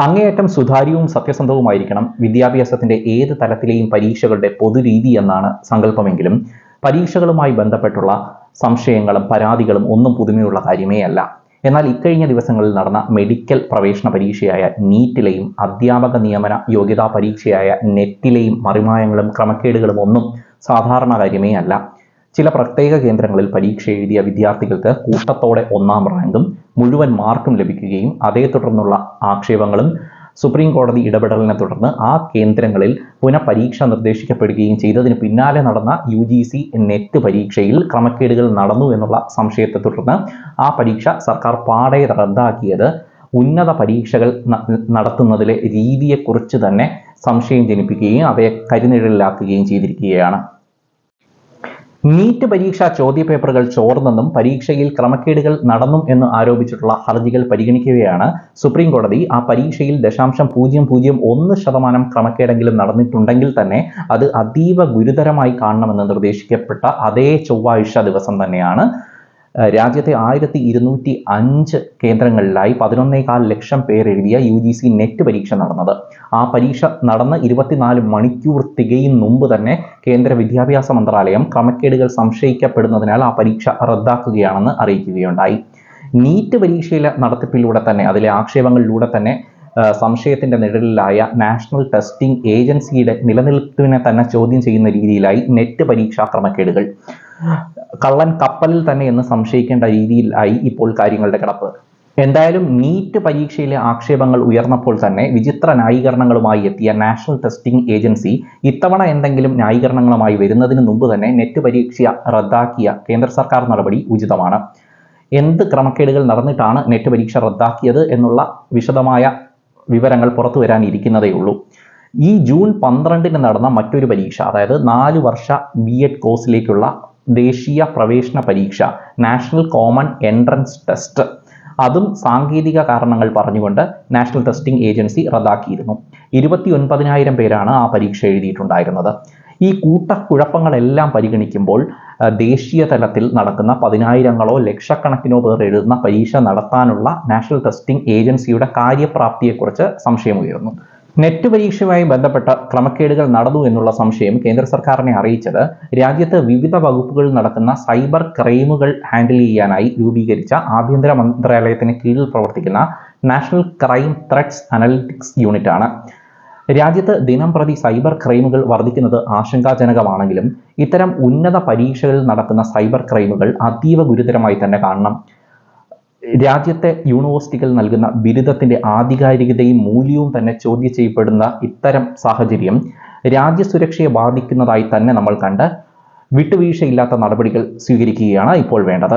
അങ്ങേയറ്റം സുതാര്യവും സത്യസന്ധവുമായിരിക്കണം വിദ്യാഭ്യാസത്തിന്റെ ഏത് തലത്തിലെയും പരീക്ഷകളുടെ പൊതുരീതി എന്നാണ് സങ്കല്പമെങ്കിലും പരീക്ഷകളുമായി ബന്ധപ്പെട്ടുള്ള സംശയങ്ങളും പരാതികളും ഒന്നും പുതുമയുള്ള കാര്യമേ അല്ല. എന്നാൽ ഇക്കഴിഞ്ഞ ദിവസങ്ങളിൽ നടന്ന മെഡിക്കൽ പ്രവേശന പരീക്ഷയായ നീറ്റിലെയും അധ്യാപക നിയമന യോഗ്യതാ പരീക്ഷയായ നെറ്റിലെയും മറിമായങ്ങളും ക്രമക്കേടുകളും ഒന്നും സാധാരണ കാര്യമേ അല്ല. ചില പ്രത്യേക കേന്ദ്രങ്ങളിൽ പരീക്ഷ എഴുതിയ വിദ്യാർത്ഥികൾക്ക് കൂട്ടത്തോടെ ഒന്നാം റാങ്കും മുഴുവൻ മാർക്കും ലഭിക്കുകയും അതേ തുടർന്നുള്ള ആക്ഷേപങ്ങളും സുപ്രീം കോടതി ഇടപെടലിനെ തുടർന്ന് ആ കേന്ദ്രങ്ങളിൽ പുനഃപരീക്ഷ നിർദ്ദേശിക്കപ്പെടുകയും ചെയ്തതിന് പിന്നാലെ നടന്ന യു ജി സി നെറ്റ് പരീക്ഷയിൽ ക്രമക്കേടുകൾ നടന്നു എന്നുള്ള സംശയത്തെ തുടർന്ന് ആ പരീക്ഷ സർക്കാർ പാടെ റദ്ദാക്കിയത്. ഉന്നത പരീക്ഷകൾ നടത്തുന്നതിലെ രീതിയെക്കുറിച്ച് തന്നെ സംശയം ജനിപ്പിക്കുകയും അവയെ കരിനിഴലിലാക്കുകയും ചെയ്തിരിക്കുകയാണ്. നീറ്റ് പരീക്ഷാ ചോദ്യപേപ്പറുകൾ ചോർന്നെന്നും പരീക്ഷയിൽ ക്രമക്കേടുകൾ നടന്നും എന്ന് ആരോപിച്ചിട്ടുള്ള ഹർജികൾ പരിഗണിക്കുകയാണ് സുപ്രീം കോടതി. ആ പരീക്ഷയിൽ ദശാംശം പൂജ്യം പൂജ്യം ഒന്ന് ശതമാനം ക്രമക്കേടെങ്കിലും നടന്നിട്ടുണ്ടെങ്കിൽ തന്നെ അത് അതീവ ഗുരുതരമായി കാണണമെന്ന് നിർദ്ദേശിക്കപ്പെട്ട അതേ ചൊവ്വാഴ്ച ദിവസം തന്നെയാണ് രാജ്യത്തെ ആയിരത്തി ഇരുന്നൂറ്റി അഞ്ച് കേന്ദ്രങ്ങളിലായി പതിനൊന്നേകാൽ ലക്ഷം പേർ എഴുതിയ യു ജി സി നെറ്റ് പരീക്ഷ നടന്നത്. ആ പരീക്ഷ നടന്ന് ഇരുപത്തിനാല് മണിക്കൂർ തികയും മുമ്പ് തന്നെ കേന്ദ്ര വിദ്യാഭ്യാസ മന്ത്രാലയം ക്രമക്കേടുകൾ സംശയിക്കപ്പെടുന്നതിനാൽ ആ പരീക്ഷ റദ്ദാക്കുകയാണെന്ന് അറിയിക്കുകയുണ്ടായി. നീറ്റ് പരീക്ഷയിലെ നടത്തിപ്പിലൂടെ തന്നെ അതിലെ ആക്ഷേപങ്ങളിലൂടെ തന്നെ സംശയത്തിന്റെ നിഴലിലായ നാഷണൽ ടെസ്റ്റിംഗ് ഏജൻസിയുടെ നിലനിൽപ്പിനെ തന്നെ ചോദ്യം ചെയ്യുന്ന രീതിയിലായി നെറ്റ് പരീക്ഷാ ക്രമക്കേടുകൾ. കള്ളൻ കപ്പലിൽ തന്നെ എന്ന് സംശയിക്കേണ്ട രീതിയിലായി ഇപ്പോൾ കാര്യങ്ങളുടെ കിടപ്പ്. എന്തായാലും നീറ്റ് പരീക്ഷയിലെ ആക്ഷേപങ്ങൾ ഉയർന്നപ്പോൾ തന്നെ വിചിത്ര ന്യായീകരണങ്ങളുമായി എത്തിയ നാഷണൽ ടെസ്റ്റിംഗ് ഏജൻസി ഇത്തവണ എന്തെങ്കിലും ന്യായീകരണങ്ങളുമായി വരുന്നതിന് മുമ്പ് തന്നെ നെറ്റ് പരീക്ഷ റദ്ദാക്കിയ കേന്ദ്ര സർക്കാർ നടപടി ഉചിതമാണ്. എന്ത് ക്രമക്കേടുകൾ നടന്നിട്ടാണ് നെറ്റ് പരീക്ഷ റദ്ദാക്കിയത് എന്നുള്ള വിശദമായ വിവരങ്ങൾ പുറത്തു വരാനിരിക്കുന്നതേ ഉള്ളൂ. ഈ ജൂൺ പന്ത്രണ്ടിന് നടന്ന മറ്റൊരു പരീക്ഷ അതായത് നാല് വർഷ ബി എഡ് കോഴ്സിലേക്കുള്ള ദേശീയ പ്രവേശന പരീക്ഷ നാഷണൽ കോമൺ എൻട്രൻസ് ടെസ്റ്റ് അതും സാങ്കേതിക കാരണങ്ങൾ പറഞ്ഞുകൊണ്ട് നാഷണൽ ടെസ്റ്റിംഗ് ഏജൻസി റദ്ദാക്കിയിരുന്നു. ഇരുപത്തി ഒൻപതിനായിരം പേരാണ് ആ പരീക്ഷ എഴുതിയിട്ടുണ്ടായിരുന്നത്. ഈ കൂട്ടക്കുഴപ്പങ്ങളെല്ലാം പരിഗണിക്കുമ്പോൾ ദേശീയ തലത്തിൽ നടക്കുന്ന പതിനായിരങ്ങളോ ലക്ഷക്കണക്കിനോ പേർ എഴുതുന്ന പരീക്ഷ നടത്താനുള്ള നാഷണൽ ടെസ്റ്റിംഗ് ഏജൻസിയുടെ കാര്യപ്രാപ്തിയെക്കുറിച്ച് സംശയമുയർന്നു നെറ്റ് പരീക്ഷയുമായി ബന്ധപ്പെട്ട ക്രമക്കേടുകൾ നടന്നു എന്നുള്ള സംശയം കേന്ദ്ര സർക്കാരിനെ അറിയിച്ചത് രാജ്യത്ത് വിവിധ വകുപ്പുകളിൽ നടക്കുന്ന സൈബർ ക്രൈമുകൾ ഹാൻഡിൽ ചെയ്യാനായി രൂപീകരിച്ച ആഭ്യന്തര മന്ത്രാലയത്തിന് കീഴിൽ പ്രവർത്തിക്കുന്ന national crime threats analytics unit ആണ് രാജ്യത്ത് ദിനം പ്രതി സൈബർ ക്രൈമുകൾ വർദ്ധിക്കുന്നത് ആശങ്കാജനകമാണെങ്കിലും ഇത്തരം ഉന്നത പരീക്ഷകളിൽ നടക്കുന്ന സൈബർ ക്രൈമുകൾ അതീവ ഗുരുതരമായി തന്നെ കാണണം. രാജ്യത്തെ യൂണിവേഴ്സിറ്റികൾ നൽകുന്ന ബിരുദത്തിന്റെ ആധികാരികതയും മൂല്യവും തന്നെ ചോദ്യം ചെയ്യപ്പെടുന്ന ഇത്തരം സാഹചര്യം രാജ്യസുരക്ഷയെ ബാധിക്കുന്നതായി തന്നെ നമ്മൾ കണ്ട് വിട്ടുവീഴ്ചയില്ലാത്ത നടപടികൾ സ്വീകരിക്കുകയാണ് ഇപ്പോൾ വേണ്ടത്.